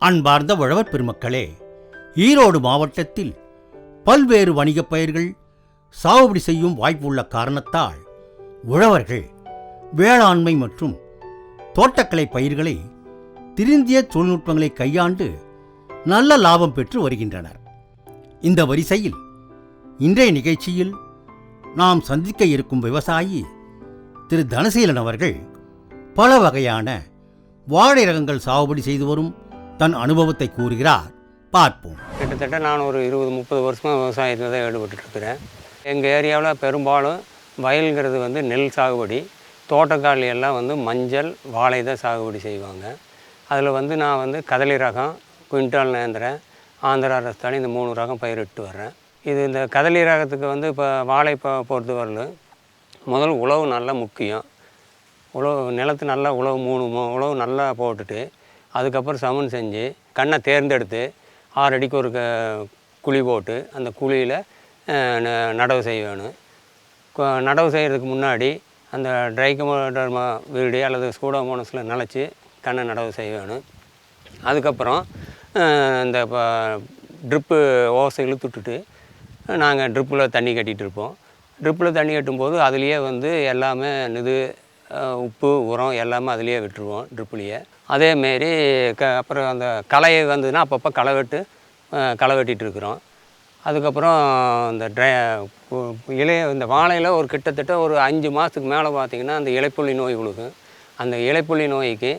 அன்பார்ந்த உழவர் பெருமக்களே ஈரோடு மாவட்டத்தில் பல்வேறு வணிகப் பயிர்கள் சாகுபடி செய்யும் வாய்ப்புள்ள காரணத்தால் உழவர்கள் வேளாண்மை மற்றும் தோட்டக்கலை பயிர்களை திருந்திய தொழில்நுட்பங்களை கையாண்டு நல்ல லாபம் பெற்று வருகின்றனர். இந்த வரிசையில் இன்றைய நிகழ்ச்சியில் நாம் சந்திக்க இருக்கும் விவசாயி திரு தனசீலன் அவர்கள் பல வகையான வாழை ரகங்கள் சாகுபடி செய்து வரும் தன் அனுபவத்தை கூறுகிறார். பார்ப்போம். கிட்டத்தட்ட நான் ஒரு இருபது முப்பது வருஷமாக விவசாயத்தில் தான் ஈடுபட்டுருக்கிறேன் எங்கள் ஏரியாவில் பெரும்பாலும் வயலுங்கிறது வந்து நெல் சாகுபடி தோட்டக்காளி எல்லாம் வந்து மஞ்சள் வாழை தான் சாகுபடி செய்வாங்க. அதில் வந்து நான் வந்து கதலி ரகம் குவிண்டால் நேந்திரன் ஆந்திரா ரஸ்தானி இந்த மூணு ரகம் பயிரிட்டு வர்றேன். இது இந்த கதலி ரகத்துக்கு வந்து இப்போ வாழை இப்போ பொறுத்த வரலும் முதல் உழவு நல்லா முக்கியம். உழவு நிலத்து நல்லா உழவு மூணு மு- உழவு நல்லா போட்டுட்டு அதுக்கப்புறம் சமன் செஞ்சு கண்ணை தேர்ந்தெடுத்து ஆறு அடிக்கு ஒரு க குழி போட்டு அந்த குழியில் நடவு செய்வேணும் நடவு செய்கிறதுக்கு முன்னாடி அந்த ட்ரைகமோடர்மா வீடு அல்லது ஸ்கூடோமோனஸில் நினச்சி கண்ணை நடவு செய்வேணும் அதுக்கப்புறம் இந்த இப்போ ட்ரிப்பு ஓசை இழுத்துட்டுட்டு நாங்கள் ட்ரிப்பில் தண்ணி கட்டிகிட்டு இருப்போம். ட்ரிப்பில் தண்ணி கட்டும்போது அதுலேயே வந்து எல்லாமே இது உப்பு உரம் எல்லாமே அதுலேயே விட்டுருவோம் ட்ரிப்புலேயே. அதேமாரி க அப்புறம் அந்த களை வந்ததுன்னா அப்பப்போ களை வெட்டு களை வெட்டிகிட்ருக்குறோம் அதுக்கப்புறம் இந்த ட்ரை பு- இலைய இந்த வாழையில் ஒரு கிட்டத்தட்ட ஒரு அஞ்சு மாதத்துக்கு மேலே பார்த்திங்கன்னா அந்த இலைப்புள்ளி நோய் விழுகும். அந்த இலைப்புள்ளி நோய்க்கு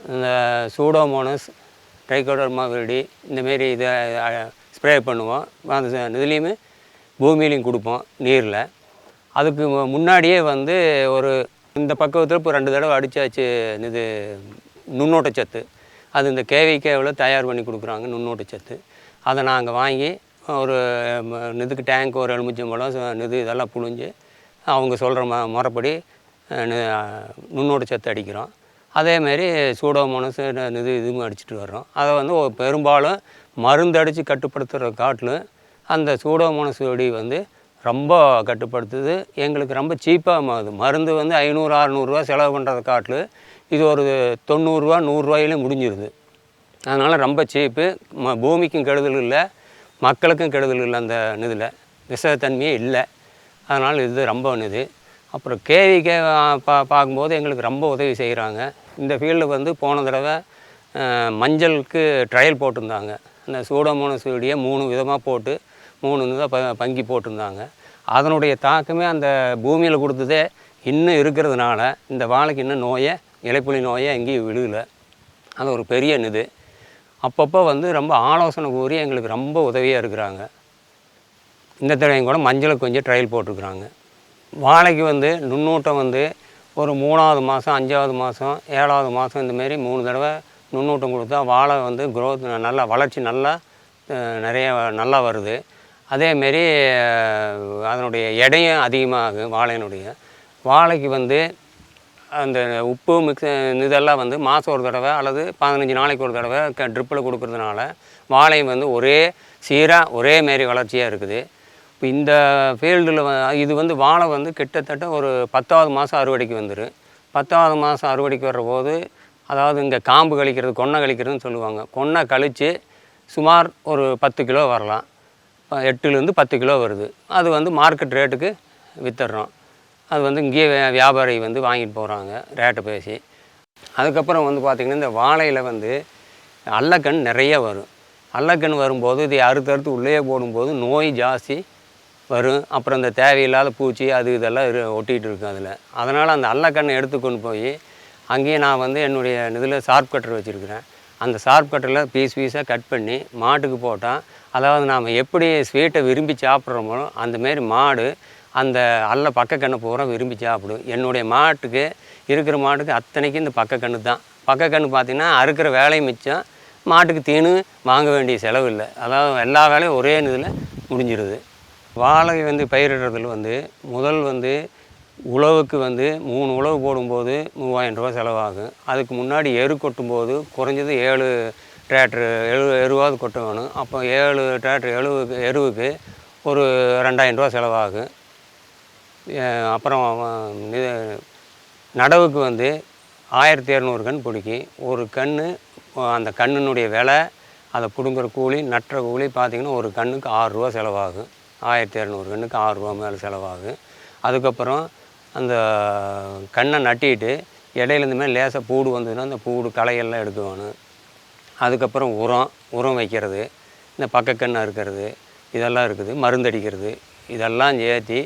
இந்த சூடோமோனஸ் ட்ரைகோடர்மா வெடி இந்தமாரி இதை ஸ்ப்ரே பண்ணுவோம். அந்த இதுலேயுமே பூமியிலையும் கொடுப்போம் நீரில். அதுக்கு முன்னாடியே வந்து ஒரு இந்த பக்கத்தில் இப்போ ரெண்டு தடவை அடித்தாச்சு இது நுண்ணோட்டச்சத்து அது இந்த கேவிகேவில் தயார் பண்ணி கொடுக்குறாங்க நுண்ணோட்டச்சத்து அதை நாங்கள் வாங்கி ஒரு நிதுக்கு இதுக்கு டேங்க் ஒரு எலுமிச்சம்பழம் ச- இது இதெல்லாம் புழிஞ்சு அவங்க சொல்கிற ம முறைப்படி நுண்ணோட்டச்சத்து அடிக்கிறோம். அதேமாரி சூடோமோனஸ் இது இதுவும் அடிச்சிட்டு வர்றோம். அதை வந்து பெரும்பாலும் மருந்து அடித்து கட்டுப்படுத்துகிற காட்டிலும் அந்த சூடோமோனஸ் வெடி வந்து ரொம்ப கட்டுப்படுத்துது. எங்களுக்கு ரொம்ப சீப்பாக ஆகுது மருந்து வந்து ஐநூறு அறநூறுவா செலவு பண்ணுறத காட்டில் இது ஒரு தொண்ணூறுரூவா நூறுரூவாயிலே முடிஞ்சிருது. அதனால் ரொம்ப சீப்பு ம பூமிக்கும் கெடுதல் இல்லை மக்களுக்கும் கெடுதல் இல்லை அந்த இதில் விஷத்தன்மையே இல்லை. அதனால் இது ரொம்ப இது அப்புறம் கேவிக்கே பா பார்க்கும்போது எங்களுக்கு ரொம்ப உதவி செய்கிறாங்க இந்த ஃபீல்டு வந்து போன தடவை மஞ்சளுக்கு ட்ரையல் போட்டிருந்தாங்க. அந்த சூடோமோனஸ் வீடியை மூணு விதமாக போட்டு மூணு இதாக ப பங்கி போட்டிருந்தாங்க. அதனுடைய தாக்கமே அந்த பூமியில் கொடுத்ததே இன்னும் இருக்கிறதுனால இந்த வாழைக்கு இன்னும் நோயை இலைப்புலி நோயை எங்கேயும் விழுகலை அது ஒரு பெரிய இது அப்பப்போ வந்து ரொம்ப ஆலோசனை கூறி எங்களுக்கு ரொம்ப உதவியாக இருக்கிறாங்க. இந்த தடவையும் கூட மஞ்சளுக்கு கொஞ்சம் ட்ரையல் போட்டிருக்குறாங்க. வாழைக்கு வந்து நுண்ணூட்டம் வந்து ஒரு மூணாவது மாதம் அஞ்சாவது மாதம் ஏழாவது மாதம் இந்தமாரி மூணு தடவை நுண்ணூட்டம் கொடுத்தா வாழை வந்து க்ரோத் நல்லா வளர்ச்சி நல்லா நிறைய நல்லா வருது. அதேமாரி அதனுடைய எடையும் அதிகமாகும் வாழையினுடைய. வாழைக்கு வந்து அந்த உப்பு மிக்ஸ் இதெல்லாம் வந்து மாதம் ஒரு தடவை அல்லது பதினஞ்சு நாளைக்கு ஒரு தடவை க ட்ரிப்பில் கொடுக்கறதுனால வாழையும் வந்து ஒரே சீராக ஒரே மாரி வளர்ச்சியாக இருக்குது. இப்போ இந்த ஃபீல்டில் இது வந்து வாழை வந்து கிட்டத்தட்ட ஒரு பத்தாவது மாதம் அறுவடைக்கு வந்துடும் பத்தாவது மாதம் அறுவடைக்கு வர்ற போது அதாவது இங்கே காம்பு கழிக்கிறது கொன்னை கழிக்கிறதுன்னு சொல்லுவாங்க. கொன்னை கழித்து சுமார் ஒரு பத்து கிலோ வரலாம். எட்டுலேருந்து பத்து கிலோ வருது. அது வந்து மார்க்கெட் ரேட்டுக்கு விற்றுறோம் அது வந்து இங்கேயே வியாபாரி வந்து வாங்கிட்டு போகிறாங்க ரேட்டை பேசி. அதுக்கப்புறம் வந்து பார்த்திங்கன்னா இந்த வாழையில் வந்து அல்லக்கண் நிறைய வரும். அல்லக்கண் வரும்போது இதை அறுத்து அறுத்து உள்ளே போடும்போது நோய் ஜாஸ்தி வரும். அப்புறம் இந்த தேவையில்லாத பூச்சி அது இதெல்லாம் இரு ஒட்டிகிட்டு இருக்கும் அதில். அதனால் அந்த அல்லக்கண்ணை எடுத்து கொண்டு போய் அங்கேயே நான் வந்து என்னுடைய இதில் ஷார்ப் கட்டர் வச்சுருக்கிறேன். அந்த ஷார்ப் கட்டரில் பீஸ் பீஸாக கட் பண்ணி மாட்டுக்கு போட்டால் அதாவது நாம் எப்படி ஸ்வீட்டை விரும்பி சாப்பிட்றோமோ அந்தமாரி மாடு அந்த அல்ல பக்கக்கண்ணை பூரா விரும்பி சாப்பிடும். என்னுடைய மாட்டுக்கு இருக்கிற மாட்டுக்கு அத்தனைக்கும் இந்த பக்க கண்ணு தான். பக்கக்கண்ணு பார்த்திங்கன்னா அறுக்கிற வேலையும் மிச்சம் மாட்டுக்கு தீனு வாங்க வேண்டிய செலவு இல்லை. அதாவது எல்லா வேலையும் ஒரே இதில் முடிஞ்சிடுது வாழை வந்து பயிரிடுறதுல வந்து முதல் வந்து உழவுக்கு வந்து மூணு உழவு போடும்போது மூவாயிரம் ரூபா செலவாகும். அதுக்கு முன்னாடி எரு கொட்டும்போது குறைஞ்சது ஏழு டிராக்டர் எழு எருவாவது கொட்ட வேணும். அப்போ ஏழு டிராக்டர் எழுவுக்கு எருவுக்கு ஒரு ரெண்டாயிரம் ரூபா செலவாகும். அப்புறம் இது நடவுக்கு வந்து ஆயிரத்தி இரநூறு கன் பிடிக்கி ஒரு கன்று அந்த கண்ணினுடைய விலை அதை பிடுங்குற கூலி நட்டுற கூலி பார்த்திங்கன்னா ஒரு கண்ணுக்கு ஆறுரூவா செலவாகும். ஆயிரத்தி இரநூறு கண்ணுக்கு ஆறுரூவா மேலே செலவாகும். அதுக்கப்புறம் அந்த கண்ணை நட்டிட்டு இடையிலேருந்துமே லேசாக பூடு வந்ததுன்னா அந்த பூடு களையெல்லாம் எடுக்கணும் அதுக்கப்புறம் உரம் உரம் வைக்கிறது இந்த பக்கக்கண்ணை இருக்கிறது இதெல்லாம் இருக்குது மருந்தடிக்கிறது இதெல்லாம் சேர்த்தி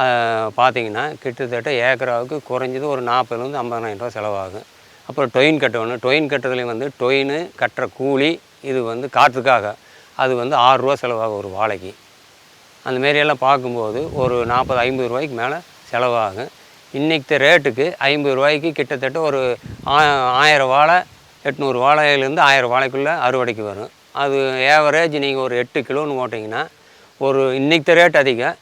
பார்த்தீங்கன்னா கிட்டத்தட்ட ஏக்கராவுக்கு குறைஞ்சது ஒரு நாற்பதுலேருந்து ஐம்பதாயிரம் ரூபா செலவாகும். அப்புறம் டொயின் கட்டணும் டொயின் கட்டுறதுலேயும் வந்து டொயின் கட்டுற கூலி இது வந்து காற்றுக்காக அது வந்து ஆறுரூவா செலவாகும் ஒரு வாழைக்கு. அந்த மாரி எல்லாம் பார்க்கும்போது ஒரு நாற்பது ஐம்பது ரூபாய்க்கு மேலே செலவாகும். இன்றைக்கி ரேட்டுக்கு ஐம்பது ரூபாய்க்கு கிட்டத்தட்ட ஒரு ஆ- ஆயிரம் வாழை எட்நூறு வாழையிலேருந்து ஆயிரம் வாழைக்குள்ளே அறுவடைக்கு வரும். அது ஏவரேஜ் நீங்கள் ஒரு எட்டு கிலோன்னு போட்டிங்கன்னா ஒரு இன்றைக்கி ரேட் அதிகம்.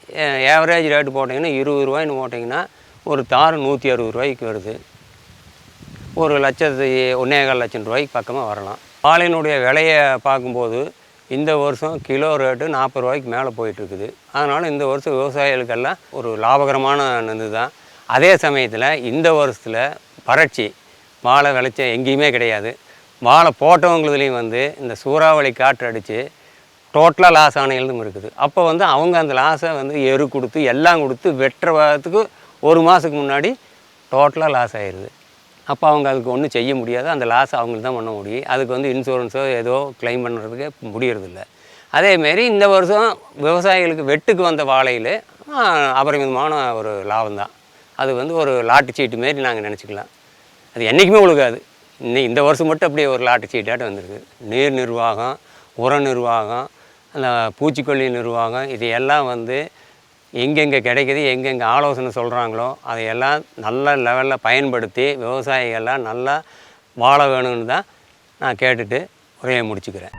ஏவரேஜ் ரேட்டு போட்டிங்கன்னா இருபது ரூபாய்ன்னு போட்டிங்கன்னா ஒரு தார் நூற்றி அறுபது ரூபாய்க்கு வருது. ஒரு லட்சத்து ஒன்றேகால் லட்சம் ரூபாய்க்கு பக்கமாக வரலாம். பாலினுடைய விலையை பார்க்கும்போது இந்த வருஷம் கிலோ ரேட்டு நாற்பது ரூபாய்க்கு மேலே போயிட்டுருக்குது. அதனால் இந்த வருஷம் விவசாயிகளுக்கெல்லாம் ஒரு லாபகரமான இது தான். அதே சமயத்தில் இந்த வருஷத்தில் வறட்சி வாழை விளைச்ச எங்கேயுமே கிடையாது. வாழை போட்டவங்களுதுலேயும் வந்து இந்த சூறாவளி காற்று அடித்து டோட்டலாக லாஸ் ஆனைகளும் இருக்குது. அப்போ வந்து அவங்க அந்த லாஸை வந்து எரு கொடுத்து எல்லாம் கொடுத்து வெட்டுறதுக்கு ஒரு மாதத்துக்கு முன்னாடி டோட்டலாக லாஸ் ஆயிடுது அப்போ அவங்க அதுக்கு ஒன்றும் செய்ய முடியாது. அந்த லாஸ் அவங்களுக்கு தான் பண்ண முடியும். அதுக்கு வந்து இன்சூரன்ஸோ ஏதோ க்ளைம் பண்ணுறதுக்கு முடியறதில்ல அதேமாரி இந்த வருஷம் விவசாயிகளுக்கு வெட்டுக்கு வந்த வாழையில் அபரிமிதமான ஒரு லாபம் தான். அது வந்து ஒரு லாட்டு சீட்டு மாரி நாங்கள் நினச்சிக்கலாம். அது என்றைக்குமே ஒழுகாது இன்னைக்கு இந்த வருஷம் மட்டும் அப்படியே ஒரு லாட்டு சீட்டாட்டம் வந்திருக்கு. நீர் நிர்வாகம் உர நிர்வாகம் அந்த பூச்சிக்கொல்லி நிர்வாகம் இது எல்லாம் வந்து எங்கெங்கே கிடைக்குது எங்கெங்கே ஆலோசனை சொல்கிறாங்களோ அதையெல்லாம் நல்ல லெவலில் பயன்படுத்தி விவசாயிகள்லாம் நல்லா வாழ வேணும்னு தான் நான் கேட்டுட்டு உரையை முடிச்சுக்கிறேன்.